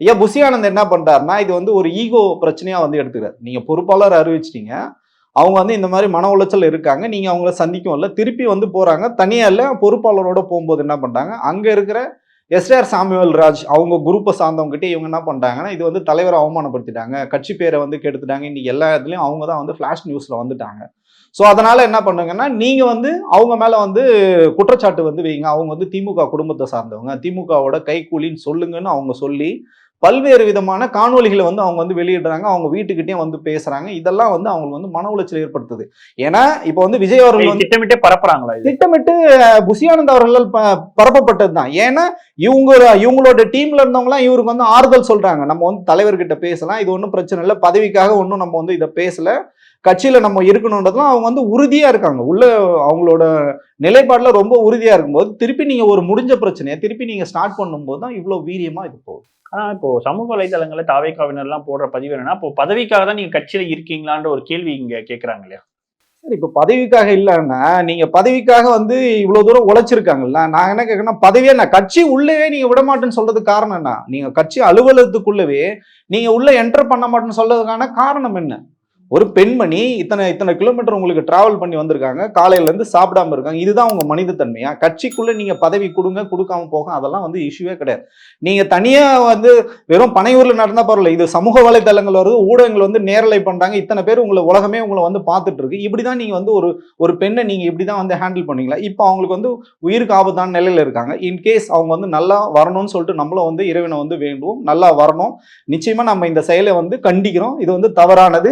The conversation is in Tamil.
ஐயா புசியானந்த் என்ன பண்றாருன்னா இது வந்து ஒரு ஈகோ பிரச்சனையா வந்து எடுத்துக்கிறார். நீங்க பொறுப்பாளர் அறிவிச்சிட்டீங்க. அவங்க வந்து இந்த மாதிரி மன உளைச்சல் இருக்காங்க. நீங்க அவங்கள சந்திக்கும் இல்லை. திருப்பி வந்து போறாங்க. தனியா இல்லை பொறுப்பாளரோட போகும்போது என்ன பண்றாங்க? அங்க இருக்கிற எஸ்ஆர் சாமுவேல் ராஜ் அவங்க குரூப்பை சார்ந்தவங்ககிட்ட இவங்க என்ன பண்ணிட்டாங்கன்னா இது வந்து தலைவரை அவமானப்படுத்திட்டாங்க. கட்சி பேரை வந்து கெடுத்துட்டாங்க. இன்னைக்கு எல்லா இடத்துலையும் அவங்க தான் வந்து ஃப்ளாஷ் நியூஸில் வந்துட்டாங்க. ஸோ அதனால என்ன பண்ணுங்கன்னா நீங்கள் வந்து அவங்க மேலே வந்து குற்றச்சாட்டு வந்து வைங்க. அவங்க வந்து திமுக குடும்பத்தை சார்ந்தவங்க. திமுகவோட கைக்கூலின்னு சொல்லுங்கன்னு அவங்க சொல்லி பல்வேறு விதமான காணொளிகளை வந்து அவங்க வந்து வெளியிடுறாங்க. அவங்க வீட்டுக்கிட்டே வந்து பேசுறாங்க. இதெல்லாம் வந்து அவங்களுக்கு வந்து மன உளைச்சல் ஏற்படுத்துது. ஏன்னா இப்போ வந்து விஜய் அவர்கள் வந்து திட்டமிட்டே பரப்புறாங்களா திட்டமிட்டு அஹ், புசியானந்த் அவர்கள் ப- பரப்பப்பட்டது தான். ஏன்னா இவங்க இவங்களோட டீம்ல இருந்தவங்கலாம் இவருக்கு வந்து ஆறுதல் சொல்றாங்க. நம்ம வந்து தலைவர்கிட்ட பேசலாம். இது ஒன்றும் பிரச்சனை இல்லை. பதவிக்காக ஒன்றும் நம்ம வந்து இதை பேசல. கட்சியில நம்ம இருக்கணுன்றதுலாம் அவங்க வந்து உறுதியா இருக்காங்க. உள்ள அவங்களோட நிலைப்பாடுல ரொம்ப உறுதியா இருக்கும்போது திருப்பி நீங்க ஒரு முடிஞ்ச பிரச்சனையை திருப்பி நீங்க ஸ்டார்ட் பண்ணும்போது தான் இவ்வளவு வீரியமா இது போகுது. ஆனால் இப்போ சமூக வலைதளங்களில் தாவேக்காவினர்லாம் போடுற பதிவு என்னன்னா இப்போ பதவிக்காக தான் நீங்க கட்சியில இருக்கீங்களான்ற ஒரு கேள்வி இங்க கேட்குறாங்க இல்லையா? சார் இப்போ பதவிக்காக இல்லைன்னா நீங்க பதவிக்காக வந்து இவ்வளவு தூரம் உழைச்சிருக்காங்கல்ல நான் என்ன கேட்கறேன்னா பதவியே நான் கட்சி உள்ளவே நீங்க விட மாட்டேன்னு சொல்றதுக்கு காரணம் என்ன? நீங்க கட்சி அலுவலகத்துக்குள்ளவே நீங்க உள்ள என்டர் பண்ண மாட்டேன்னு சொல்றதுக்கான காரணம் என்ன? ஒரு பெண்மணி இத்தனை இத்தனை கிலோமீட்டர் உங்களுக்கு டிராவல் பண்ணி வந்திருக்காங்க. காலையிலேருந்து சாப்பிடாம இருக்காங்க. இதுதான் உங்க மனித தன்மையா கட்சிக்குள்ள நீங்க பதவி கொடுங்க கொடுக்காம போக அதெல்லாம் வந்து இஷ்யூவே கிடையாது. நீங்க தனியா வந்து வெறும் பனையூர்ல நடந்தா பரவாயில்ல. இது சமூக வலைதளங்கள் வருது ஊடகங்கள் வந்து நேரலை பண்றாங்க. இத்தனை பேர் உங்களை உலகமே உங்களை வந்து பார்த்துட்டு இருக்கு. இப்படிதான் நீங்க வந்து ஒரு ஒரு பெண்ணை நீங்க இப்படிதான் வந்து ஹேண்டில் பண்ணீங்களா இப்போ அவங்களுக்கு வந்து உயிருக்கு ஆபத்தான நிலையில இருக்காங்க. இன்கேஸ் அவங்க வந்து நல்லா வரணும்னு சொல்லிட்டு நம்மளும் வந்து இறைவனை வந்து வேண்டுவோம். நல்லா வரணும். நிச்சயமா நம்ம இந்த செயலை வந்து கண்டிக்கிறோம். இது வந்து தவறானது.